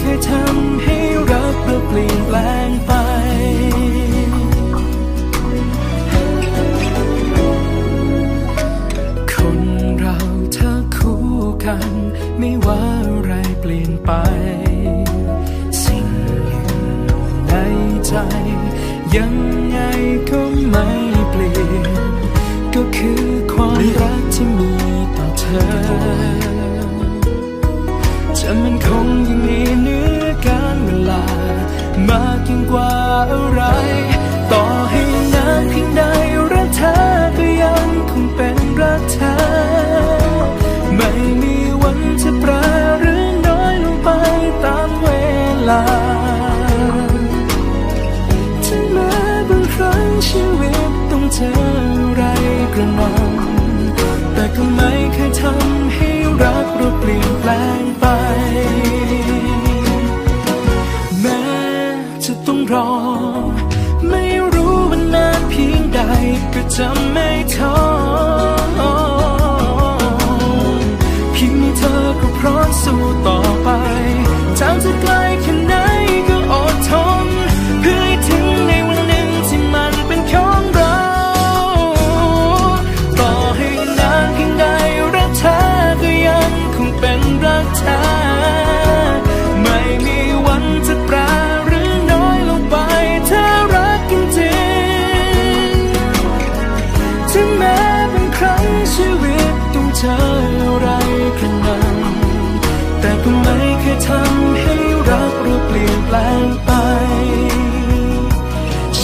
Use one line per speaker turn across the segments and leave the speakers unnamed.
เคยทำให้รักเราเปลี่ยนแปลงไปคนเราถ้าคู่กันไม่ว่าอะไรเปลี่ยนไป สิ่งในใจยังไงก็ไม่เปลี่ยน ก็คือความรักที่มีต่อเธอ จะมันคงอยังมีเนื้ ลาถึงแม้บางครั้งชีวิตต้องเจออะไรกระหน่ำแต่ก็ไม่เคยทำให้รักเราเปลี่ยนแปลงไป แม้จะต้องรอ ไม่รู้ว่านานเพียงใดก็จะไม่ท้อ ไม่มีวันจะปรหรือน้อยลงไปเธอรักจริงถึงแม้เป็ครั้งชีวิตต้องเจออะไรขนาดแต่ก็ไม่เคยทำให้รักเราเปลี่ยนแปลงไป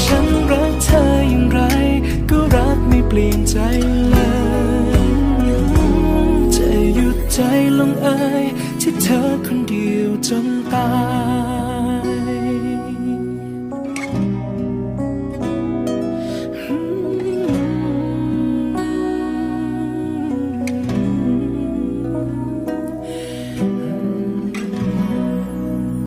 ฉันรักเธออย่างไร ก็รักไม่เปลี่ยนใจ ยที่เธอคนเดียวจนตาย